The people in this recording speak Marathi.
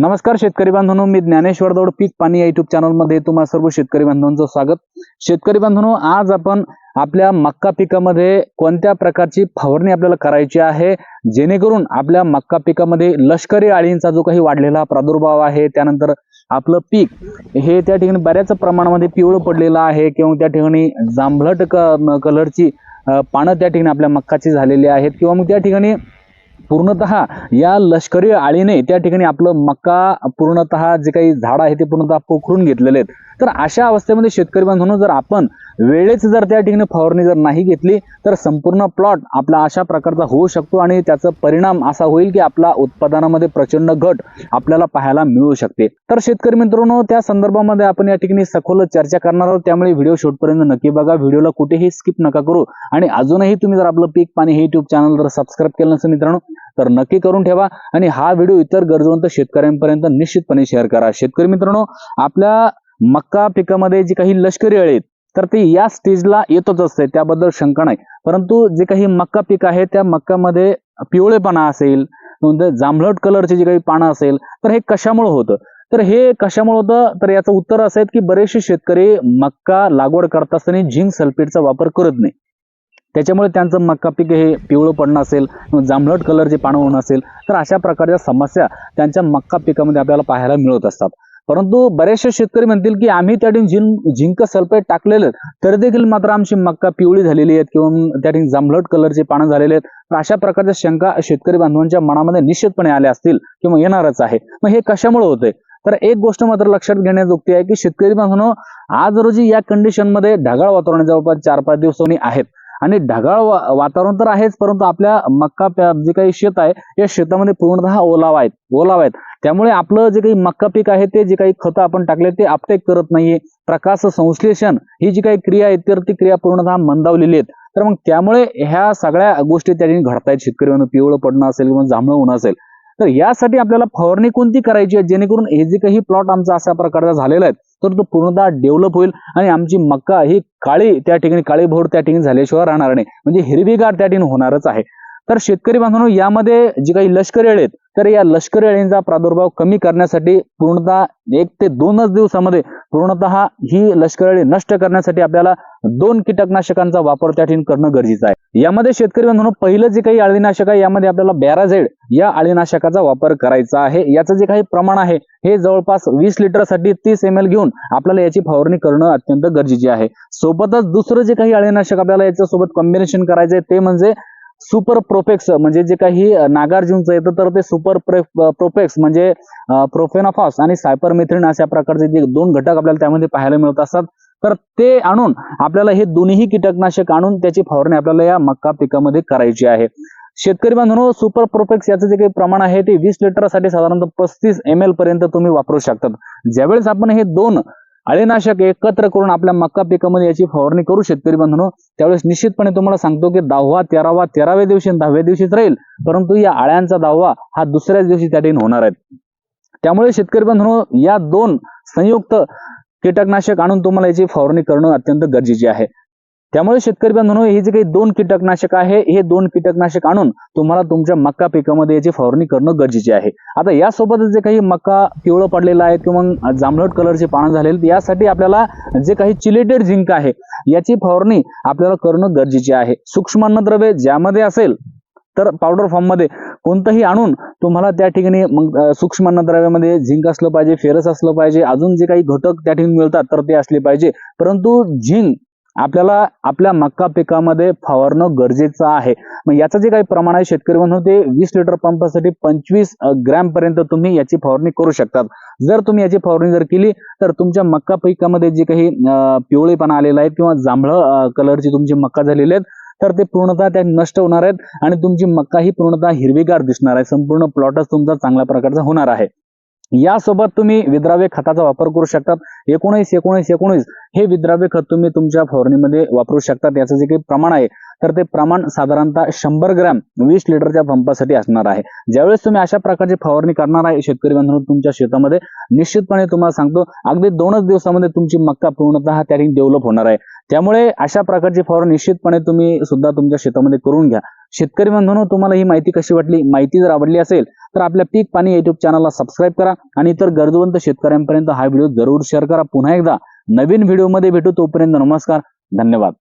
नमस्कार शेतकरी बांधवांनो. मी ज्ञानेश्वर दौड पीक पाणी या युट्यूब चॅनलमध्ये तुम्हा सर्व शेतकरी बांधवांचं स्वागत. शेतकरी बांधवांनो आज आपण आपल्या मक्का पिकामध्ये कोणत्या प्रकारची फवारणी आपल्याला करायची आहे? जेणेकरून आपल्या मक्का पिकामध्ये लष्करी अळींचा जो काही वाढलेला प्रादुर्भाव आहे त्यानंतर आपलं पीक हे त्या ठिकाणी बऱ्याच प्रमाणामध्ये पिवळं पडलेलं आहे किंवा त्या ठिकाणी जांभळट क कलरची पानं त्या ठिकाणी आपल्या मक्काची झालेली आहेत किंवा मग त्या ठिकाणी पूर्णतः या लष्करी आळीने त्या ठिकाणी आपलं मक्का पूर्णतः जे काही झाड आहे ते पूर्णतः पोखरून घेतलेले आहेत. तर अशा अवस्थेमध्ये शेतकरी बांधवांनो जर आपण वेळेच जर त्या ठिकाणी फवारणी जर नाही घेतली तर संपूर्ण प्लॉट आपला अशा प्रकारचा होऊ शकतो आणि त्याचा परिणाम असा होईल की आपला उत्पादनामध्ये प्रचंड घट आपल्याला पाहायला मिळू शकते. तर शेतकरी मित्रांनो त्या संदर्भामध्ये आपण या ठिकाणी सखोल चर्चा करणार आहोत. त्यामुळे व्हिडिओ शेवटपर्यंत नक्की बघा. व्हिडिओला कुठेही स्किप नका करू. आणि अजूनही तुम्ही जर आपलं पीक पाणी हे युट्यूब चॅनल जर सबस्क्राईब केलं नसेल मित्रांनो तर नक्की करून ठेवा आणि हा व्हिडिओ इतर गरजवंत शेतकऱ्यांपर्यंत निश्चितपणे शेअर करा. शेतकरी मित्रांनो आपल्या मक्का पिकामध्ये जी काही लष्करी अळी आहेत तर ते या स्टेजला येतच असते त्याबद्दल शंका नाही. परंतु जे काही मक्का पीक आहे त्या मक्कामध्ये पिवळेपणा असेल जांभळट कलरचे जे काही पानं असेल तर हे कशामुळे होतं? तर हे कशामुळे होतं? तर याचं उत्तर असं आहे की बरेचसे शेतकरी मक्का लागवड करत असताना झिंक सल्फेटचा वापर करत नाही. त्याच्यामुळे त्यांचं मक्का पीक हे पिवळं पडणं असेल किंवा जांभळट कलरचे पानं होणं असेल तर अशा प्रकारच्या समस्या त्यांच्या मक्का पिकामध्ये आपल्याला पाहायला मिळत असतात. परंतु बरेचसे शेतकरी म्हणतील की आम्ही त्या ठिकाणी झिंक झिंक सल्फेट टाकलेले आहेत, तर देखील मात्र आमची मक्का पिवळी झालेली आहेत किंवा त्या ठिकाणी जांभळट कलरचे पानं झालेले आहेत. तर अशा प्रकारच्या शंका शेतकरी बांधवांच्या मनामध्ये निश्चितपणे आल्या असतील किंवा येणारच आहे. मग हे कशामुळे होतंय? तर एक गोष्ट मात्र लक्षात घेण्याजोगती आहे की शेतकरी बांधवांनो आज रोजी या कंडिशनमध्ये ढगाळ वातावरण जवळपास चार पाच दिवसांनी आहेत. आणि ढगाळ वा- वातावरण तर आहेच परंतु आपल्या मक्का जे काही शेत आहे या शेतामध्ये पूर्णतः ओलावा आहेत ओलावा आहेत. त्यामुळे आपलं जे काही मक्का पीक आहे ते जे काही खतं आपण टाकले ते आपटेक करत नाहीये. प्रकाश संश्लेषण ही जी काही क्रिया आहे तर ती क्रिया पूर्णतः मंदावलेली आहेत. तर मग त्यामुळे ह्या सगळ्या गोष्टी त्या ठिकाणी घडतायत शेतकरी म्हणून पिवळं पडणं असेल किंवा जांभळं होणं असेल तर यासाठी आपल्याला फवारणी कोणती करायची आहे? जेणेकरून हे जे काही प्लॉट आमचा अशा प्रकारचा झालेला आहे तर तो पूर्णतः डेव्हलप होईल आणि आमची मक्का ही काळी त्या ठिकाणी काळी भोर त्या ठिकाणी झाल्याशिवाय राहणार नाही. म्हणजे हिरवीगार त्या ठिकाणी होणारच आहे. तर शेतकरी बांधवांनो यामध्ये जे काही लष्करी अळी आहेत तर या लष्करी अळींचा प्रादुर्भाव कमी करण्यासाठी पूर्णतः एक ते दोनच दिवसामध्ये पूर्णतः ही लष्करी अळी नष्ट करण्यासाठी आपल्याला दोन कीटकनाशकांचा वापर त्या ठिकाणी करणं गरजेचं आहे. यामध्ये शेतकरी बांधवांनो पहिलं जे काही अळीनाशक आहे यामध्ये आपल्याला बॅराझेड या अळीनाशकाचा वापर करायचा आहे. याचं जे काही प्रमाण आहे हे जवळपास वीस लिटरसाठी तीस एम एल घेऊन आपल्याला याची फवारणी करणं अत्यंत गरजेचे आहे. सोबतच दुसरं जे काही अळीनाशक आपल्याला याच्यासोबत कॉम्बिनेशन करायचं आहे ते म्हणजे सुपर प्रोपेक्स म्हणजे जे काही नागार्जुनचं येतं तर ते सुपर प्रोपेक्स म्हणजे प्रोफेनाफॉस आणि सायपरमेथ्रिन अशा प्रकारचे जे दोन घटक आपल्याला त्यामध्ये पाहायला मिळत असतात. तर ते आणून आपल्याला हे दोन्ही कीटकनाशक आणून त्याची फवारणी आपल्याला या मक्का पिकामध्ये करायची आहे. शेतकरी बांधवांनो सुपर प्रोफेक्स याचं जे काही प्रमाण आहे ते वीस लिटरसाठी साधारणतः पस्तीस एम एल पर्यंत तुम्ही वापरू शकतात. ज्यावेळेस आपण हे दोन अळीनाशक एकत्र करून आपल्या मक्का पिकामध्ये याची फवारणी करू शेतकरी बंधनो त्यावेळेस निश्चितपणे तुम्हाला सांगतो की दहावा तेरावा तेराव्या दिवशी दहाव्या दिवशीच राहील. परंतु या आळ्यांचा दहावा हा दुसऱ्याच दिवशी त्या ठिकाणी होणार आहे. त्यामुळे शेतकरी बंधनो या दोन संयुक्त कीटकनाशक आणून तुम्हाला याची फवारणी करणं अत्यंत गरजेचे आहे. त्यामुळे शेतकरी बांधवांनो हे जे काही दोन कीटकनाशक आहे हे दोन कीटकनाशक आणून तुम्हाला तुमच्या मक्का पिकामध्ये याची फवारणी करणं गरजेचे आहे. आता यासोबतच जे काही मक्का पिवळं पडलेला आहे किंवा जांभळट कलरचे पानं झालेले यासाठी आपल्याला जे काही चिलेटेड झिंक आहे याची फवारणी आपल्याला करणं गरजेचे आहे. सूक्ष्म अन्नद्रव्य ज्यामध्ये असेल तर पावडर फॉर्ममध्ये कोणतंही आणून तुम्हाला त्या ठिकाणी मग सूक्ष्म अन्नद्रव्यामध्ये झिंक असलं पाहिजे फेरस असलं पाहिजे अजून जे काही घटक त्या ठिकाणी मिळतात तर ते असले पाहिजे. परंतु झिंक आपल्याला आपल्या मक्का पिकामध्ये फवारणं गरजेचं आहे. मग याचं जे काही प्रमाण आहे शेतकरी म्हणून ते वीस लिटर पंपासाठी पंचवीस ग्रॅम पर्यंत तुम्ही याची फवारणी करू शकतात. जर तुम्ही याची फवारणी जर केली तर तुमच्या मक्का पिकामध्ये जे काही पिवळेपणा आलेला आहे किंवा जांभळं कलरची तुमची मक्का झालेली आहेत तर ते पूर्णतः त्या नष्ट होणार आहेत आणि तुमची मक्का ही पूर्णतः हिरवीगार दिसणार आहे. संपूर्ण प्लॉटच तुमचा चांगल्या प्रकारचा होणार आहे. यासोबत तुम्ही विद्राव्य खताचा वापर करू शकतात. एकोणीस एकोणीस एकोणीस हे विद्राव्य खत तुम्ही तुमच्या फवारणीमध्ये वापरू शकतात. याचं जे काही प्रमाण आहे तर ते प्रमाण साधारणतः शंभर ग्रॅम वीस लिटरच्या पंपासाठी असणार आहे. ज्यावेळेस तुम्ही अशा प्रकारची फवारणी करणार आहे शेतकरी बांधव तुमच्या शेतामध्ये निश्चितपणे तुम्हाला सांगतो अगदी दोनच दिवसामध्ये तुमची मक्का पूर्णतः त्या ठिकाणी डेव्हलप होणार आहे. त्यामुळे अशा प्रकारची फवारणी निश्चितपणे तुम्ही सुद्धा तुमच्या शेतामध्ये करून घ्या. शेतकरी बांधवांनो तुम्हाला ही माहिती कशी वाटली? माहिती जर आवडली असेल तर आपल्या पीक पाणी युट्यूब चॅनलला सबस्क्राईब करा आणि इतर गरजवंत शेतकऱ्यांपर्यंत हा व्हिडिओ जरूर शेअर करा. पुन्हा एकदा नवीन व्हिडिओमध्ये भेटू तोपर्यंत नमस्कार धन्यवाद.